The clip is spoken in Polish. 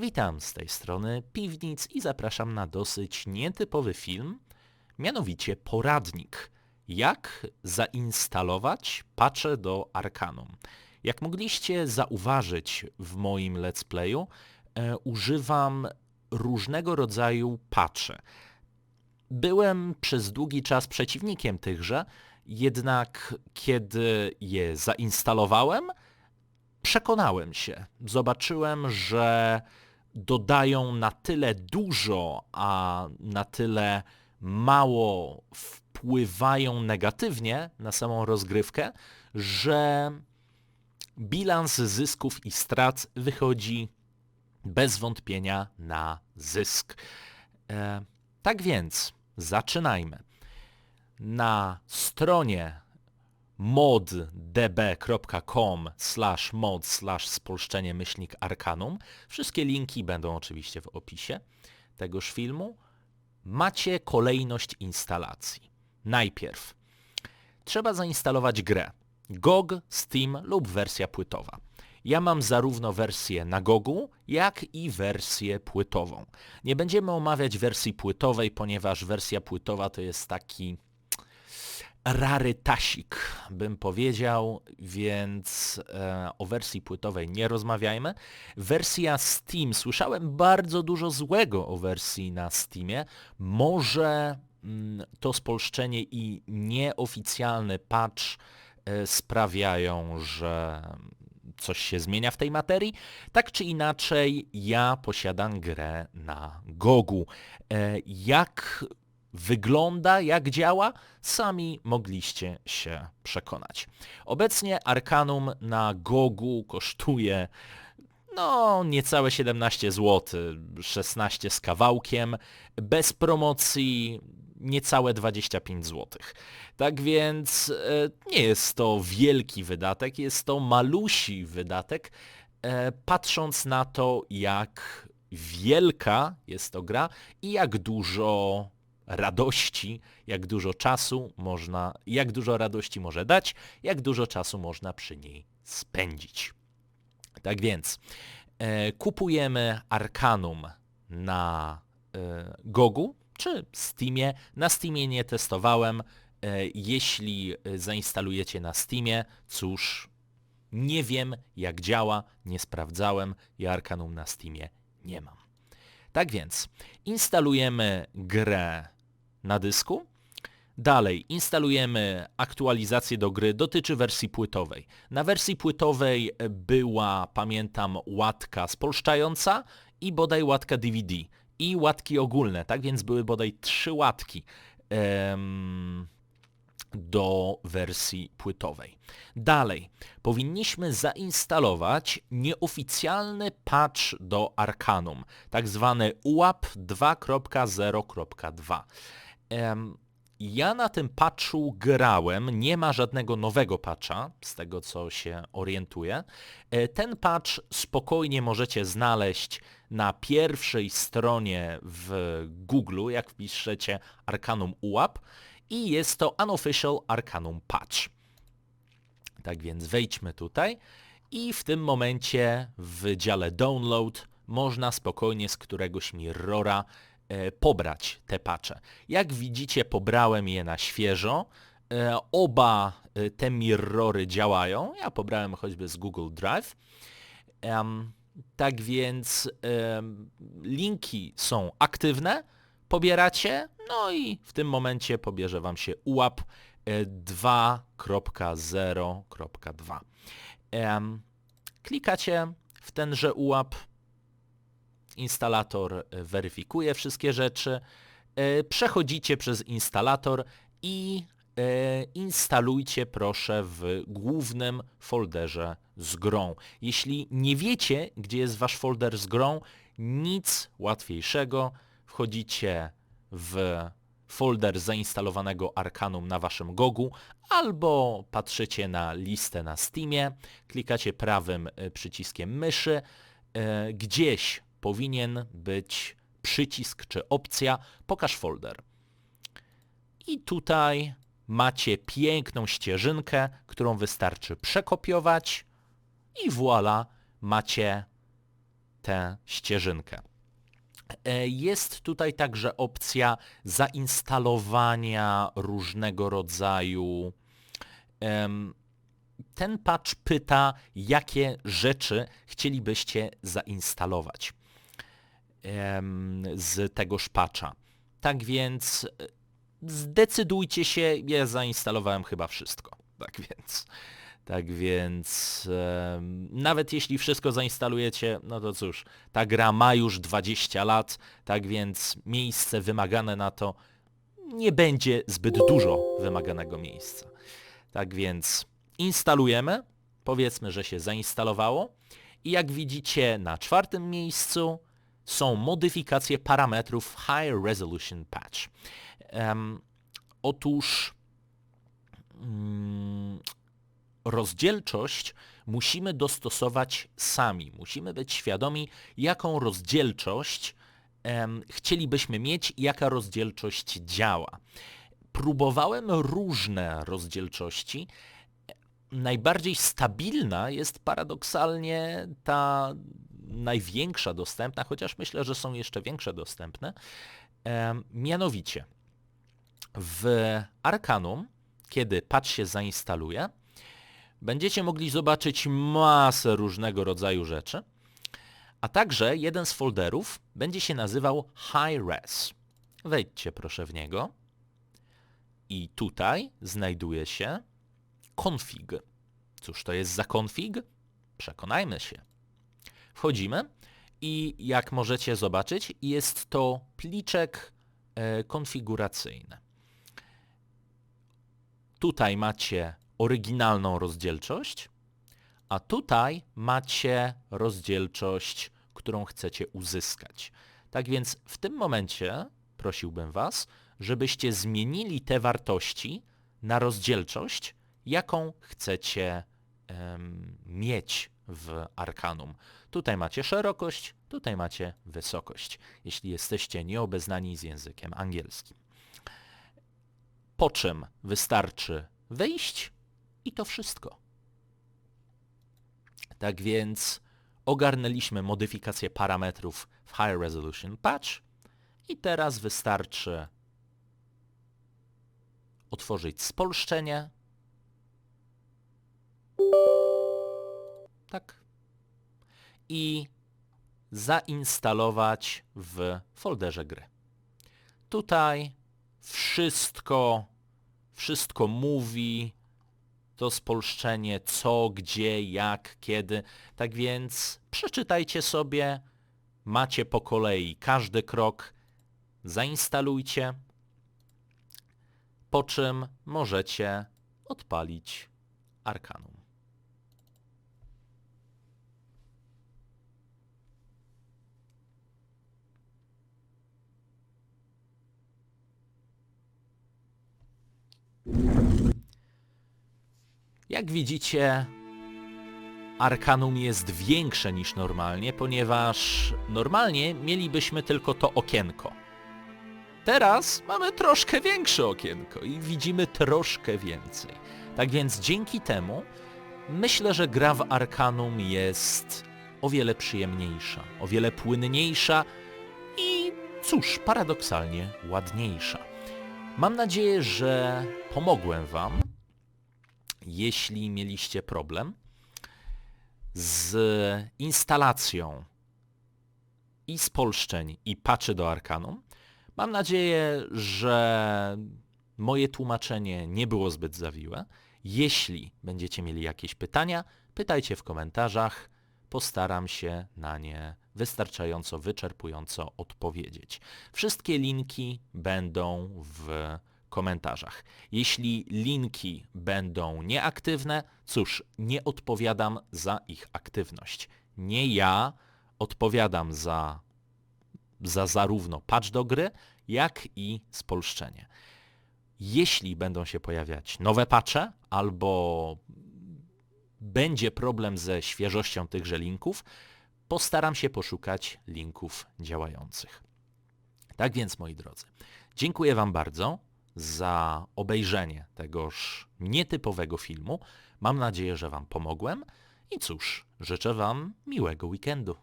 Witam z tej strony Piwnic i zapraszam na dosyć nietypowy film, mianowicie poradnik. Jak zainstalować patche do Arcanum. Jak mogliście zauważyć w moim let's playu, e, używam różnego rodzaju patche. Byłem przez długi czas przeciwnikiem tychże, jednak kiedy je zainstalowałem, przekonałem się. Zobaczyłem, że dodają na tyle dużo, a na tyle mało wpływają negatywnie na samą rozgrywkę, że bilans zysków i strat wychodzi bez wątpienia na zysk. E, tak więc zaczynajmy. Na stronie moddb.com slash mod slash spolszczenie myślnik arkanum. Wszystkie linki będą oczywiście w opisie tegoż filmu. Macie kolejność instalacji. Najpierw trzeba zainstalować grę. GOG, Steam lub wersja płytowa. Ja mam zarówno wersję na Gogu, jak i wersję płytową. Nie będziemy omawiać wersji płytowej, ponieważ wersja płytowa to jest taki rarytasik, bym powiedział, więc e, o wersji płytowej nie rozmawiajmy. Wersja Steam, słyszałem bardzo dużo złego o wersji na Steamie. Może mm, to spolszczenie i nieoficjalny patch e, sprawiają, że coś się zmienia w tej materii. Tak czy inaczej, ja posiadam grę na Gogu. E, jak wygląda, jak działa, sami mogliście się przekonać. Obecnie Arcanum na Gogu kosztuje no niecałe 17 zł, 16 z kawałkiem, bez promocji niecałe 25 zł. Tak więc e, nie jest to wielki wydatek, jest to malusi wydatek, e, patrząc na to, jak wielka jest to gra i jak dużo radości, jak dużo czasu można, jak dużo radości może dać, jak dużo czasu można przy niej spędzić. Tak więc e, kupujemy Arcanum na e, Gogu czy Steamie. Na Steamie nie testowałem. E, jeśli zainstalujecie na Steamie, cóż, nie wiem jak działa, nie sprawdzałem. Ja Arcanum na Steamie nie mam. Tak więc instalujemy grę na dysku. Dalej, instalujemy aktualizację do gry, dotyczy wersji płytowej. Na wersji płytowej była, pamiętam, łatka spolszczająca i bodaj łatka DVD. I łatki ogólne, tak więc były bodaj trzy łatki em, do wersji płytowej. Dalej, powinniśmy zainstalować nieoficjalny patch do Arcanum, tak zwany UAP 2.0.2. Ja na tym patchu grałem, nie ma żadnego nowego patcha, z tego co się orientuję. E, ten patch spokojnie możecie znaleźć na pierwszej stronie w Google, jak wpiszecie Arcanum UAP i jest to Unofficial Arcanum Patch. Tak więc wejdźmy tutaj i w tym momencie w dziale Download można spokojnie z któregoś mirrora pobrać te patche. Jak widzicie, pobrałem je na świeżo. E, oba e, te mirrory działają. Ja pobrałem choćby z Google Drive. Tak więc linki są aktywne, pobieracie, no i w tym momencie pobierze Wam się UAP 2.0.2. Klikacie w tenże UAP, instalator e, weryfikuje wszystkie rzeczy, e, przechodzicie przez instalator i e, instalujcie proszę w głównym folderze z grą. Jeśli nie wiecie, gdzie jest wasz folder z grą, nic łatwiejszego. Wchodzicie w folder zainstalowanego Arcanum na waszym Gogu albo patrzycie na listę na Steamie, klikacie prawym przyciskiem myszy, gdzieś powinien być przycisk czy opcja pokaż folder. I tutaj macie piękną ścieżynkę, którą wystarczy przekopiować i voilà, macie tę ścieżynkę. E, Jest tutaj także opcja zainstalowania różnego rodzaju ten patch pyta, jakie rzeczy chcielibyście zainstalować z tegoż patcha. Tak więc e, zdecydujcie się, ja zainstalowałem chyba wszystko. Tak więc, tak więc em, nawet jeśli wszystko zainstalujecie, no to cóż, ta gra ma już 20 lat, tak więc miejsce wymagane na to nie będzie zbyt dużo wymaganego miejsca. Tak więc instalujemy, powiedzmy, że się zainstalowało i jak widzicie na czwartym miejscu są modyfikacje parametrów High Resolution Patch. Em, otóż mm, rozdzielczość musimy dostosować sami. Musimy być świadomi, jaką rozdzielczość em, chcielibyśmy mieć i jaka rozdzielczość działa. Próbowałem różne rozdzielczości. Najbardziej stabilna jest paradoksalnie ta największa dostępna, chociaż myślę, że są jeszcze większe dostępne. Mianowicie w Arcanum, kiedy patch się zainstaluje, będziecie mogli zobaczyć masę różnego rodzaju rzeczy, a także jeden z folderów będzie się nazywał High Res. Wejdźcie proszę w niego i tutaj znajduje się config. Cóż to jest za config? Przekonajmy się. Wchodzimy i jak możecie zobaczyć jest to pliczek e, konfiguracyjny. Tutaj macie oryginalną rozdzielczość, a tutaj macie rozdzielczość, którą chcecie uzyskać. Tak więc w tym momencie prosiłbym Was, żebyście zmienili te wartości na rozdzielczość, jaką chcecie mieć w Arkanum. Tutaj macie szerokość, tutaj macie wysokość, jeśli jesteście nieobeznani z językiem angielskim. Po czym wystarczy wejść i to wszystko. Tak więc ogarnęliśmy modyfikację parametrów w High Resolution Patch i teraz wystarczy otworzyć spolszczenie. Tak. I zainstalować w folderze gry. Tutaj wszystko, wszystko mówi, to spolszczenie co, gdzie, jak, kiedy. Tak więc przeczytajcie sobie, macie po kolei każdy krok, zainstalujcie, po czym możecie odpalić Arkanum. Jak widzicie, Arkanum jest większe niż normalnie, ponieważ normalnie mielibyśmy tylko to okienko. Teraz mamy troszkę większe okienko i widzimy troszkę więcej. Tak więc dzięki temu myślę, że gra w Arkanum jest o wiele przyjemniejsza, o wiele płynniejsza i cóż, paradoksalnie ładniejsza. Mam nadzieję, że pomogłem Wam jeśli mieliście problem z instalacją i spolszczeń i patchy do Arkanum. Mam nadzieję, że moje tłumaczenie nie było zbyt zawiłe. Jeśli będziecie mieli jakieś pytania, pytajcie w komentarzach. Postaram się na nie wystarczająco wyczerpująco odpowiedzieć. Wszystkie linki będą w komentarzach. Jeśli linki będą nieaktywne, cóż, nie odpowiadam za ich aktywność. Nie ja odpowiadam za, za zarówno patch do gry, jak i spolszczenie. Jeśli będą się pojawiać nowe patche albo będzie problem ze świeżością tychże linków, postaram się poszukać linków działających. Tak więc, moi drodzy, dziękuję Wam bardzo za obejrzenie tegoż nietypowego filmu. Mam nadzieję, że Wam pomogłem i cóż, życzę Wam miłego weekendu.